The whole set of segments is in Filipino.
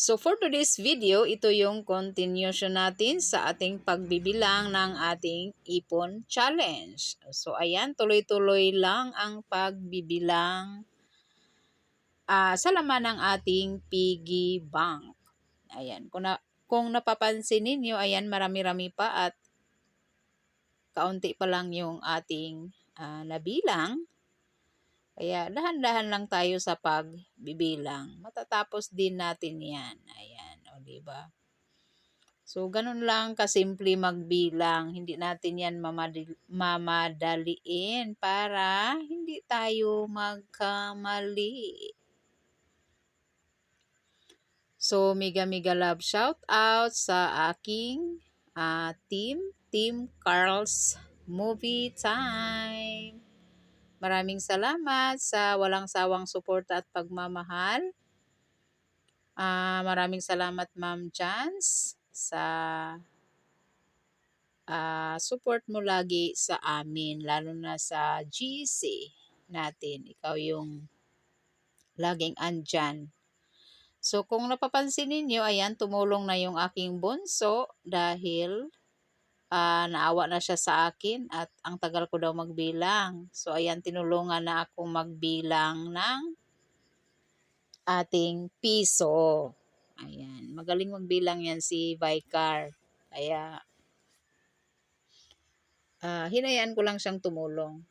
So for today's video, ito yung continuation natin sa ating pagbibilang ng ating ipon challenge. So ayan, tuloy-tuloy lang ang pagbibilang ah, sa laman ng ating piggy bank. Ayan, kung, na, kung napapansin ninyo, ayan marami-rami pa at kaunti pa lang yung ating ah, nabilang. Kaya dahan-dahan lang tayo sa pagbibilang. Matatapos din natin 'yan. Ayan, o di ba? So ganun lang kasimple magbilang. Hindi natin 'yan mamadali, mamadaliin para hindi tayo magkamali. So mega mega love shout out sa aking ah, team, Team Carl's Movie Time. Maraming salamat sa walang sawang suporta at pagmamahal. Ah, maraming salamat Ma'am Chance sa ah, support mo lagi sa amin, lalo na sa GC natin. Ikaw yung laging andyan. So kung napapansin ninyo, ayan, tumulong na yung aking bunso dahil ah, naawa na siya sa akin at ang tagal ko daw magbilang. So ayan, tinulungan na ako magbilang ng ating piso. Ayan, magaling magbilang yan si Vicar. Kaya ah, hinayaan ko lang siyang tumulong.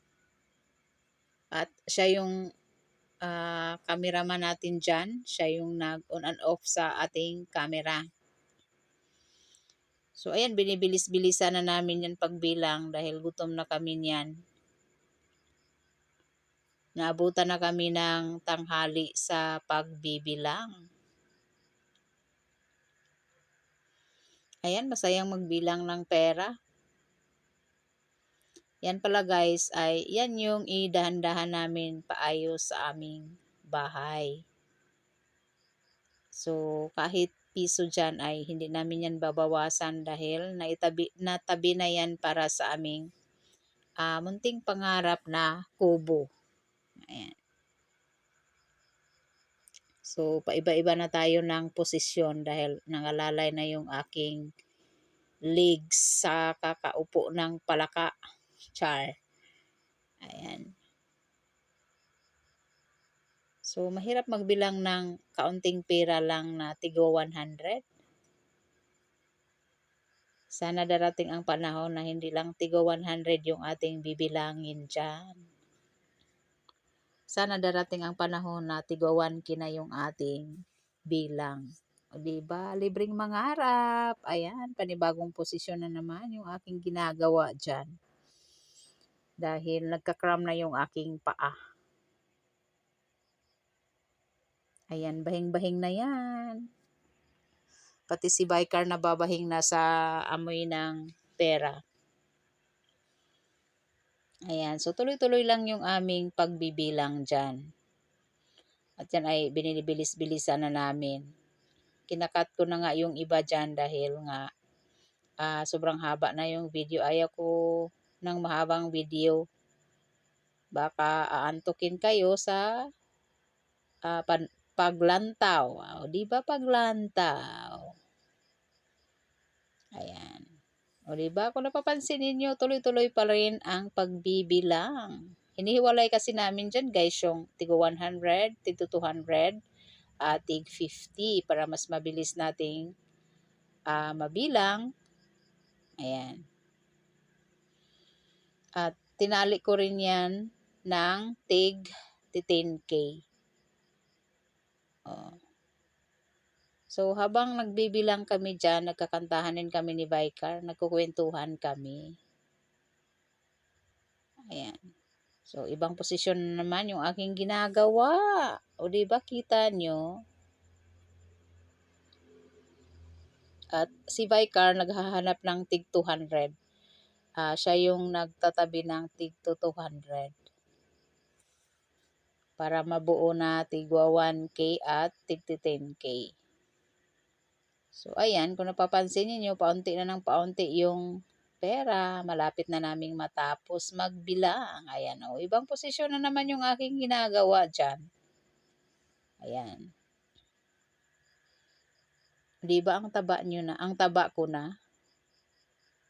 At siya yung ah, cameraman natin dyan. Siya yung nag-on and off sa ating camera. So, ayan, binibilis-bilisan na namin yan pagbilang dahil gutom na kami niyan. Naabutan na kami ng tanghali sa pagbibilang. Ayan, masayang magbilang ng pera. Yan pala guys, ay yan yung idahan-dahan namin paayos sa aming bahay. So, kahit piso dyan ay hindi namin yan babawasan dahil naitabi, natabi na yan para sa aming uh, munting pangarap na kubo. Ayan. So, paiba-iba na tayo ng posisyon dahil nangalalay na yung aking legs sa kakaupo ng palaka. Char. Ayan. So, mahirap magbilang ng kaunting pera lang na tigo 100. Sana darating ang panahon na hindi lang tigo 100 yung ating bibilangin dyan. Sana darating ang panahon na tigo 1 na yung ating bilang. O diba? Libreng mangarap. Ayan, panibagong posisyon na naman yung aking ginagawa dyan. Dahil nagkakram na yung aking paa. Ayan, bahing-bahing na yan. Pati si Biker babahing na sa amoy ng pera. Ayan, so tuloy-tuloy lang yung aming pagbibilang dyan. At yan ay binibilis-bilisan na namin. Kinakat ko na nga yung iba dyan dahil nga uh, sobrang haba na yung video. Ayaw ko ng mahabang video. Baka aantukin kayo sa uh, pan paglantaw. O, di ba paglantaw? Ayan. O, di ba? Kung napapansin ninyo, tuloy-tuloy pa rin ang pagbibilang. Hinihiwalay kasi namin dyan, guys, yung tigo 100, tigo 200, at uh, tig 50 para mas mabilis nating uh, mabilang. Ayan. At tinali ko rin yan ng tig 10K. So, habang nagbibilang kami dyan, nagkakantahan din kami ni Vicar, nagkukwentuhan kami. Ayan. So, ibang posisyon naman yung aking ginagawa. O, di ba kita nyo? At si Vicar naghahanap ng tig 200. Uh, siya yung nagtatabi ng tig 200 para mabuo na tigwa 1K at tigti 10K. So, ayan, kung napapansin niyo paunti na ng paunti yung pera. Malapit na naming matapos magbilang. Ayan, o. Oh, ibang posisyon na naman yung aking ginagawa dyan. Ayan. 'Di ba ang taba niyo na ang taba ko na?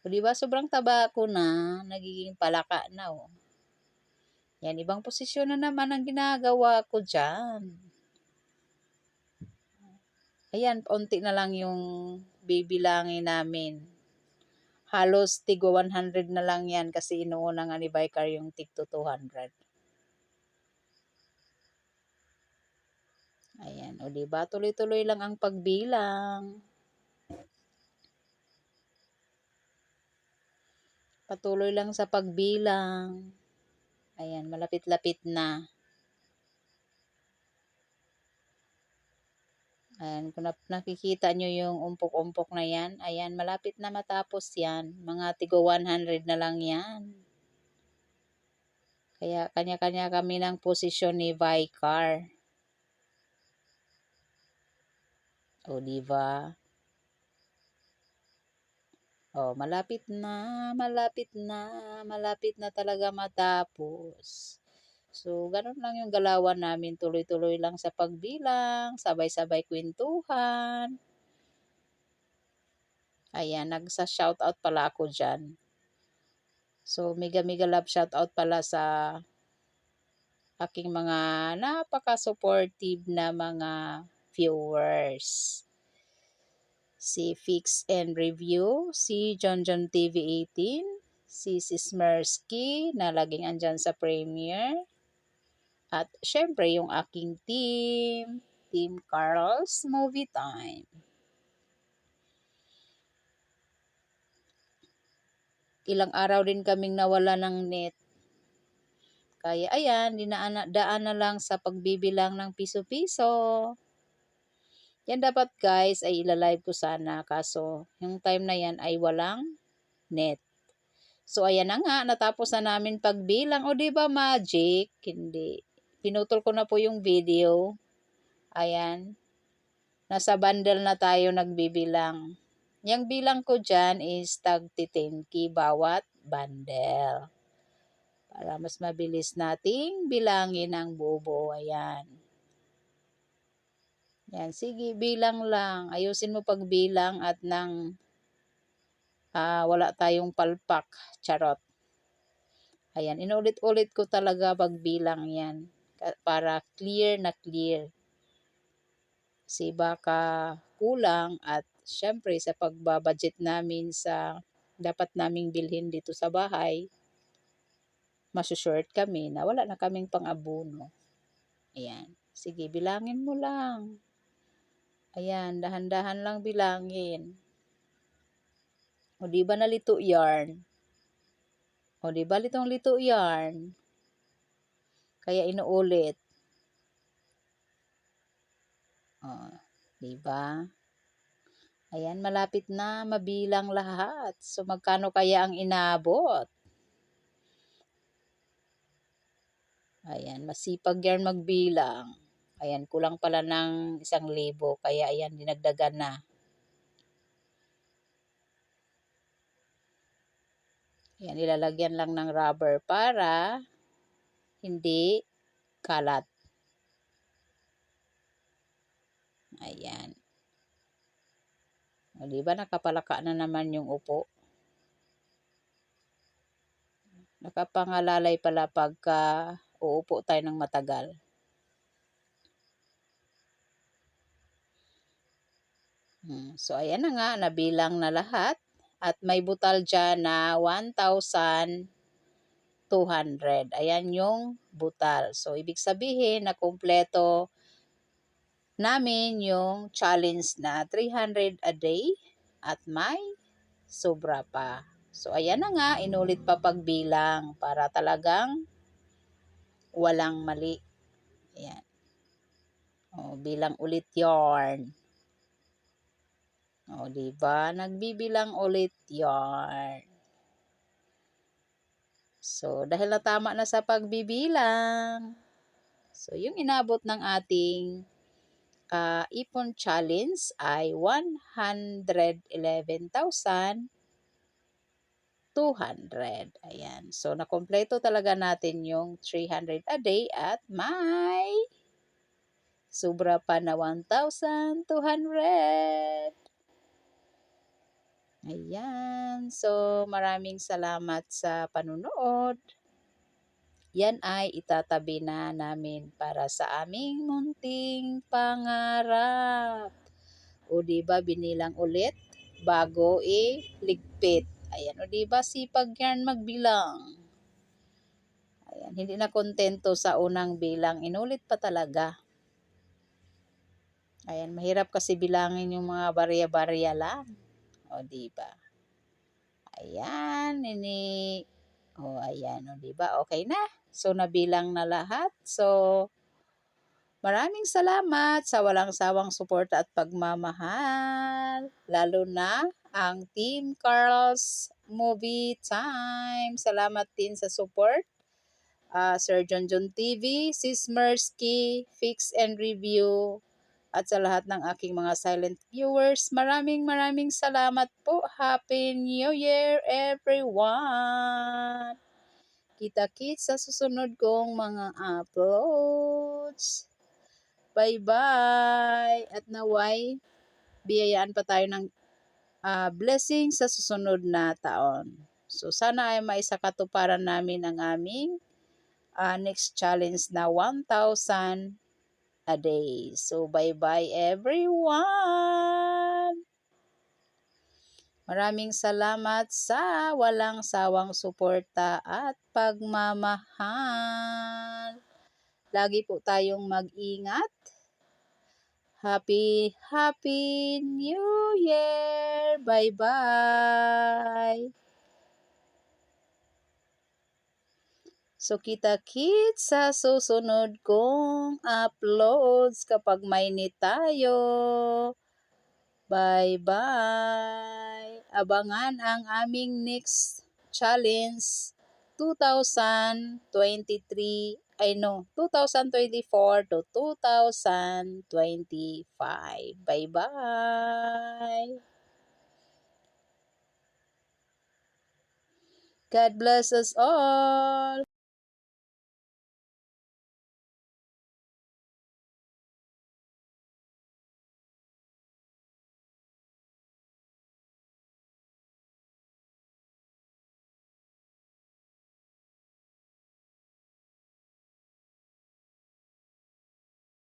'di ba sobrang taba ko na, nagiging palaka na, oh. Yan, ibang posisyon na naman ang ginagawa ko diyan. Ayan, onti na lang yung bibilangin namin. Halos tigwa 100 na lang yan kasi inuuna nga ni Vicar yung tigto 200. Ayan, o 'di ba? Tuloy-tuloy lang ang pagbilang. Patuloy lang sa pagbilang. Ayan, malapit-lapit na. Ayan, kung nakikita nyo yung umpok-umpok na yan, ayan, malapit na matapos yan. Mga tigo 100 na lang yan. Kaya kanya-kanya kami ng posisyon ni Vicar. O, di ba? O, malapit na, malapit na, malapit na talaga matapos. So, ganun lang yung galawan namin. Tuloy-tuloy lang sa pagbilang, sabay-sabay kwentuhan. Ayan, nagsa-shoutout pala ako dyan. So, mega mega love shoutout pala sa aking mga napaka-supportive na mga viewers. Si Fix and Review, si John John TV 18, si Sismersky na laging andyan sa premiere, at syempre yung aking team, Team Carl's Movie Time. Ilang araw din kaming nawala ng net. Kaya ayan, dinaan daan na lang sa pagbibilang ng piso-piso. Yan dapat guys ay ilalive ko sana kaso yung time na yan ay walang net. So ayan na nga, natapos na namin pagbilang. O di ba magic? Hindi. Pinutol ko na po yung video. Ayan. Nasa bundle na tayo nagbibilang. Yung bilang ko dyan is tag 10k bawat bundle. Para mas mabilis nating bilangin ang buo Ayan. Yan, sige, bilang lang. Ayusin mo pagbilang at nang uh, wala tayong palpak. Charot. Ayan, inulit-ulit ko talaga pagbilang yan. Para clear na clear. Kasi baka kulang at syempre sa pagbabudget namin sa dapat naming bilhin dito sa bahay, masusort kami na wala na kaming pang-abuno. Ayan. Sige, bilangin mo lang. Ayan, dahan-dahan lang bilangin. O di ba nalito yarn? O di ba litong lito yarn? Kaya inuulit. O, di ba? Ayan, malapit na mabilang lahat. So, magkano kaya ang inabot? Ayan, masipag yan magbilang. Ayan, kulang pala ng isang libo. Kaya ayan, dinagdagan na. Ayan, ilalagyan lang ng rubber para hindi kalat. Ayan. O, di ba nakapalaka na naman yung upo? Nakapangalalay pala pagka uupo tayo ng matagal. So, ayan na nga, nabilang na lahat. At may butal dyan na 1,200. Ayan yung butal. So, ibig sabihin na kumpleto namin yung challenge na 300 a day at may sobra pa. So, ayan na nga, inulit pa pagbilang para talagang walang mali. Ayan. O, bilang ulit yarn. O, diba? Nagbibilang ulit yarn. So, dahil natama na sa pagbibilang, so, yung inabot ng ating uh, ipon challenge ay 111,200. Ayan. So, nakompleto talaga natin yung 300 a day at may sobra pa na 1,200. Ayan. So, maraming salamat sa panunood. Yan ay itatabi na namin para sa aming munting pangarap. O di ba binilang ulit bago iligpit. Ayan, o di ba sipag yan magbilang. Ayan, hindi na kontento sa unang bilang, inulit pa talaga. Ayan, mahirap kasi bilangin yung mga barya-barya lang. O di ba? Ayan, ini O ayan, o di ba? Okay na. So nabilang na lahat. So Maraming salamat sa walang sawang suporta at pagmamahal. Lalo na ang Team Carl's Movie Time. Salamat din sa support. Uh, Sir John John TV, Sis Mersky, Fix and Review, at sa lahat ng aking mga silent viewers. Maraming maraming salamat po. Happy New Year everyone! Kita-kits sa susunod kong mga uploads. Bye-bye! At naway, biyayaan pa tayo ng uh, blessing sa susunod na taon. So, sana ay maisakatuparan namin ang aming uh, next challenge na 1,000 a day. So, bye-bye everyone! Maraming salamat sa walang sawang suporta at pagmamahal. Lagi po tayong mag-ingat. Happy, Happy New Year! Bye-bye! So, kita-kits sa susunod kong uploads kapag may need tayo. Bye-bye! Abangan ang aming next challenge 2023 ay no, 2024 to 2025. Bye-bye! God bless us all!